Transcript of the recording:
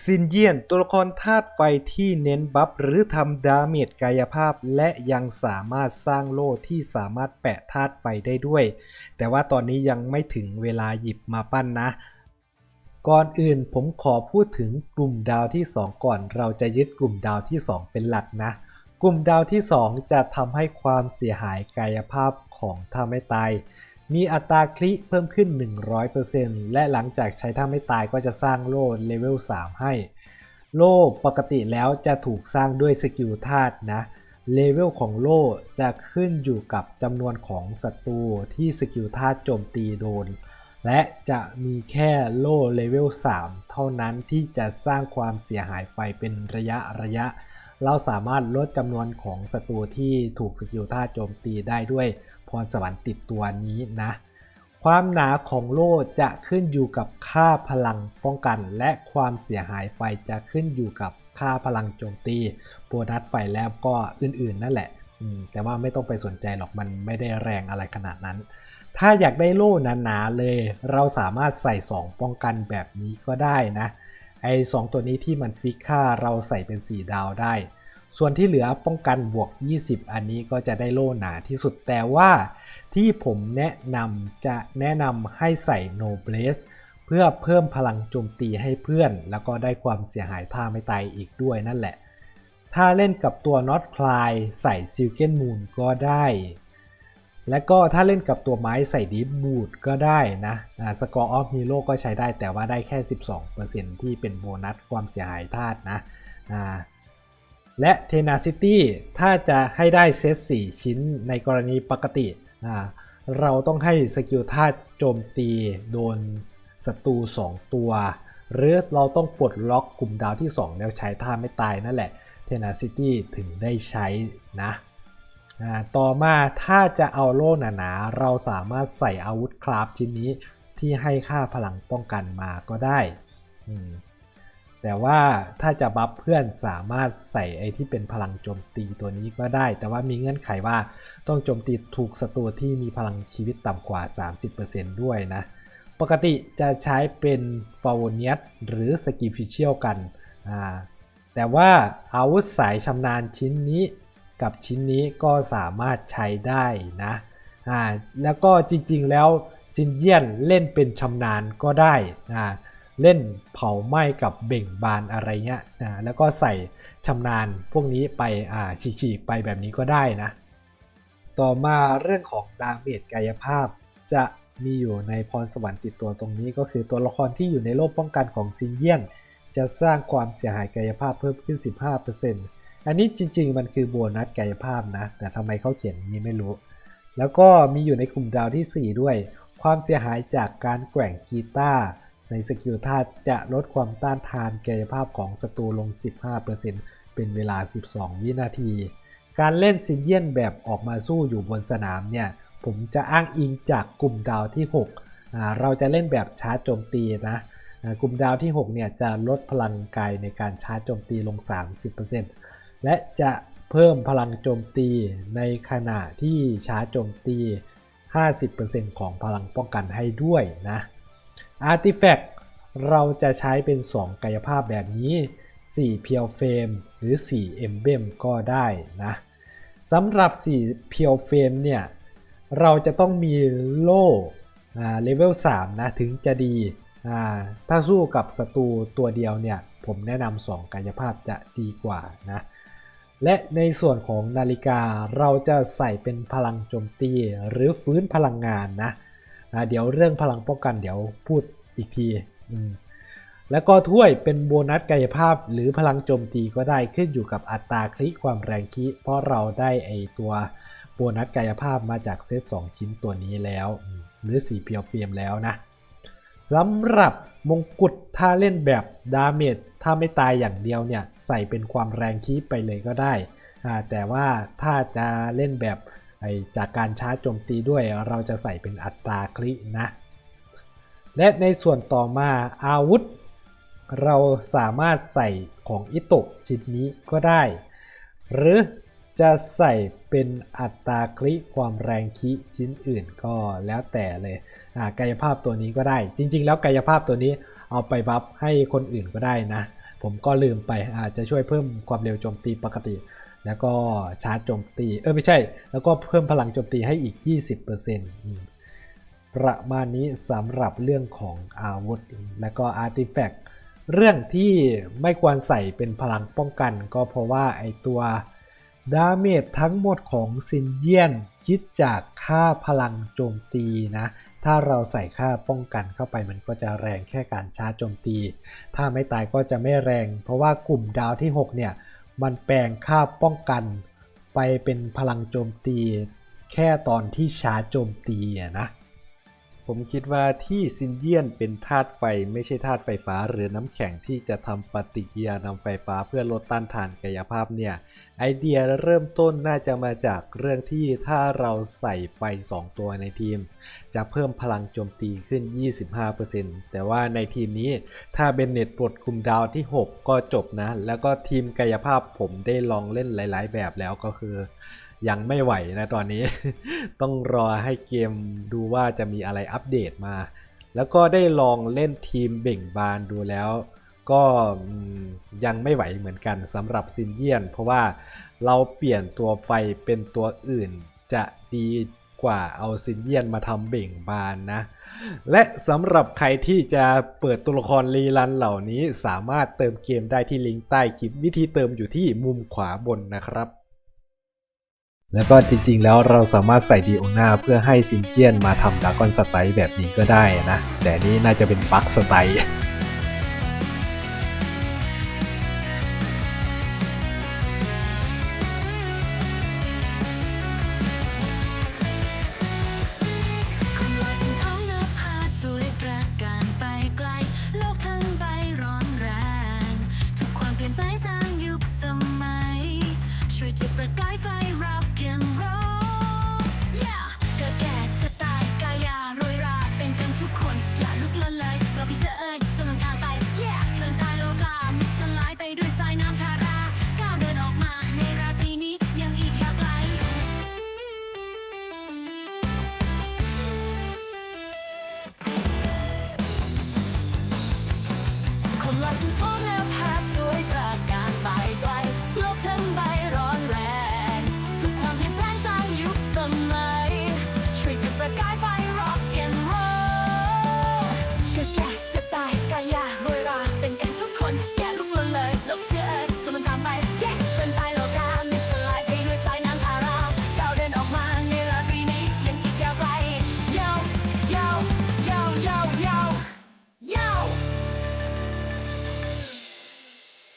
ซินเยียนตัวละครธาตุไฟที่เน้นบัฟหรือทำดาเมจกายภาพ และยังสามารถสร้างโล่ที่สามารถแปะธาตุไฟได้ด้วย แต่ว่าตอนนี้ยังไม่ถึงเวลาหยิบมาปั้นนะ ก่อนอื่นผมขอพูดถึงกลุ่มดาวที่ 2 ก่อน เราจะยึดกลุ่มดาวที่ 2 เป็นหลักนะ กลุ่มดาวที่ 2 จะทำให้ความเสียหายกายภาพของท่าไม่ตาย มีอัตราคลิเพิ่มขึ้น 100%และหลังจากใช้ท่าไม่ตายก็จะสร้างโล่เลเวล 3 ให้ โล่ปกติแล้วจะถูกสร้างด้วยสกิลธาตุนะ เลเวลของโล่จะขึ้นอยู่กับจำนวนของศัตรูที่สกิลธาตุโจมตีโดน และจะมีแค่โล่เลเวล 3 เท่านั้นที่จะสร้างความเสียหายไปเป็นระยะระยะ เราสามารถลดจำนวนของศัตรูที่ถูกสกิลธาตุโจมตีได้ด้วย พรสวรรค์ติดตัวนี้นะ ความหนาของโล่จะขึ้นอยู่กับค่าพลังป้องกัน และความเสียหายไฟจะขึ้นอยู่กับค่าพลังโจมตีโบนัสไฟแล้วก็อื่นๆ นั่นแหละแต่ว่าไม่ต้องไปสนใจหรอกมันไม่ได้แรงอะไรขนาดนั้น ถ้าอยากได้โล่หนาๆเลย เราสามารถใส่ 2 ป้องกันแบบนี้ก็ได้นะไอ้สตัวนี้ที่มันฟิกค่าเราใส่เป็น 4 ดาวได้ ส่วนที่เหลือป้องกันบวก 20 อันนี้ก็จะได้โล่หนาที่สุดแต่ว่าที่ผมแนะนำจะแนะนำให้ใส่ No b l a z e เพื่อเพิ่มพลังโจมตีให้เพื่อน แล้วก็ได้ความเสียหายท่าไม่ตายอีกด้วยนั่นแหละ ถ้าเล่นกับตัว Not c l y ใส่ Silken Moon ก็ได้ และก็ถ้าเล่นกับตัวไม้ใส่ Deep Boot ก็ได้นะสกอร์ออฟฮีโร่ก็ใช้ได้แต่ว่าได้แค่ 12%ที่เป็นโบนัสความเสียหายธาตุนะ และ Tenacity ถ้าจะให้ได้เซต4ชิ้นในกรณีปกติเราต้องให้สกิลธาโจมตีโดนศัตรู2 ตัว หรือเราต้องปลดล็อกกลุ่มดาวที่ 2 แล้วใช้ท่าไม่ตายนั่นแหละ Tenacity ถึงได้ใช้นะต่อมาถ้าจะเอาโล่หนาๆเราสามารถใส่อาวุธคราฟชิ้นนี้ที่ให้ค่าพลังป้องกันมาก็ได้ แต่ว่าถ้าจะบัฟเพื่อนสามารถใส่ไอ้ที่เป็นพลังโจมตีตัวนี้ก็ได้ แต่ว่ามีเงื่อนไขว่าต้องโจมตีถูกศัตรูที่มีพลังชีวิตต่ำกว่า 30%ด้วยนะ ปกติจะใช้เป็นฟาวเนียสหรือสกิฟิเชียลกัน แต่ว่าอาวุธสายชำนาญชิ้นนี้กับชิ้นนี้ก็สามารถใช้ได้นะแล้วก็จริงๆแล้วซินเจียนเล่นเป็นชำนาญก็ได้ เล่นเผาไหม้กับเบ่งบานอะไรเงี้ยแล้วก็ใส่ชำนาญพวกนี้ไปฉีกๆไปแบบนี้ก็ได้นะ ต่อมาเรื่องของดาเมจกายภาพจะมีอยู่ในพรสวรรค์ติดตัวตรงนี้ก็คือตัวละครที่อยู่ในโลกป้องกันของซินเยียน จะสร้างความเสียหายกายภาพเพิ่มขึ้น 15%อันนี้จริง ๆ มันคือโบนัสกายภาพนะ แต่ทำไมเขาเขียนนี้ไม่รู้ แล้วก็มีอยู่ในกลุ่มดาวที่ 4 ด้วย ความเสียหายจากการแกว่งกีตาร์ ในสกิลธาตุจะลดความต้านทานกายภาพของศัตรูลง 15%เป็นเวลา 12 วินาที การเล่นซินเยียนแบบออกมาสู้อยู่บนสนามเนี่ย ผมจะอ้างอิงจากกลุ่มดาวที่ 6 เราจะเล่นแบบชาร์จโจมตีนะ กลุ่มดาวที่ 6 เนี่ยจะลดพลังกายในการชาร์จโจมตีลง 30%และจะเพิ่มพลังโจมตีในขณะที่ชาร์จโจมตี 50%ของพลังป้องกันให้ด้วยนะ อาร์ติแฟกต์เราจะใช้เป็น 2 กายภาพแบบนี้ 4 เพียวเฟรมหรือ 4 เอมเบมก็ได้นะสำหรับ 4 เพียวเฟรมเนี่ย เราจะต้องมีโล่เลเวล 3 นะ ถึงจะดี ถ้าสู้กับศัตรูตัวเดียวเนี่ย ผมแนะนำ2กายภาพจะดีกว่านะและในส่วนของนาฬิกาเราจะใส่เป็นพลังโจมตีหรือฟื้นพลังงานนะะเดี๋ยวเรื่องพลังป้องกันเดี๋ยวพูดอีกทีแล้วก็ถ้วยเป็นโบนัสกายภาพหรือพลังโจมตีก็ได้ขึ้นอยู่กับอัตราคลิกความแรงคิเพราะเราได้ไอตัวโบนัสกายภาพมาจากเซต2ชิ้นตัวนี้แล้ว หรือสีเพียวเฟียมแล้วนะสำหรับมงกุฎถ้าเล่นแบบดาเมจถ้าไม่ตายอย่างเดียวเนี่ย ใส่เป็นความแรงคีไปเลยก็ได้ แต่ว่าถ้าจะเล่นแบบ จากการชาร์จโจมตีด้วยเราจะใส่เป็นอัตราคลินะ และในส่วนต่อมาอาวุธ เราสามารถใส่ของอิโตะชิ้นนี้ก็ได้ หรือจะใส่เป็นอัตราคลิความแรงคิชิ้นอื่นก็แล้วแต่เลยกายภาพตัวนี้ก็ได้ จริง ๆ แล้วกายภาพตัวนี้เอาไปบัฟให้คนอื่นก็ได้นะ ผมก็ลืมไปอาจจะช่วยเพิ่มความเร็วโจมตีปกติ แล้วก็ชาร์จโจมตี เออไม่ใช่ แล้วก็เพิ่มพลังโจมตีให้อีก 20%อืมประมาณนี้สำหรับเรื่องของอาวุธ และก็อาร์ติแฟกต์เรื่องที่ไม่ควรใส่เป็นพลังป้องกันก็เพราะว่าไอตัวดาเมจทั้งหมดของซินเยียนคิดจากค่าพลังโจมตีนะ ถ้าเราใส่ค่าป้องกันเข้าไปมันก็จะแรงแค่การชาร์จโจมตี ถ้าไม่ตายก็จะไม่แรง เพราะว่ากลุ่มดาวที่ 6 เนี่ย มันแปลงค่าป้องกันไปเป็นพลังโจมตี แค่ตอนที่ชาร์จโจมตีอะนะ ผมคิดว่าที่ซินเยียนเป็นธาตุไฟไม่ใช่ธาตุไฟฟ้า หรือน้ำแข็งที่จะทำปฏิกิริยานำไฟฟ้าเพื่อลดต้านทานกายภาพเนี่ย ไอเดียเริ่มต้นน่าจะมาจากเรื่องที่ถ้าเราใส่ไฟ 2 ตัวในทีม จะเพิ่มพลังโจมตีขึ้น 25%แต่ว่าในทีมนี้ถ้าเบนเน็ตปลดคุมดาวที่ 6 ก็จบนะ แล้วก็ทีมกายภาพผมได้ลองเล่นหลาย ๆ แบบแล้วก็คือ ยังไม่ไหวนะตอนนี้ ต้องรอให้เกมดูว่าจะมีอะไรอัปเดตมา แล้วก็ได้ลองเล่นทีมเบ่งบานดูแล้ว ก็ยังไม่ไหวเหมือนกันสำหรับซินเยียน เพราะว่าเราเปลี่ยนตัวไฟเป็นตัวอื่นจะดีกว่าเอาซินเยียนมาทำเบ่งบานนะ และสำหรับใครที่จะเปิดตัวละครรีรันเหล่านี้สามารถเติมเกมได้ที่ลิงก์ใต้คลิปวิธีเติมอยู่ที่มุมขวาบนนะครับ แล้วก็จริงๆ แล้วเราสามารถใส่ดีโอนาเพื่อให้ซินเจียนมาทำดากอนสไตล์แบบนี้ก็ได้นะ แต่นี้น่าจะเป็นบั๊กสไตล์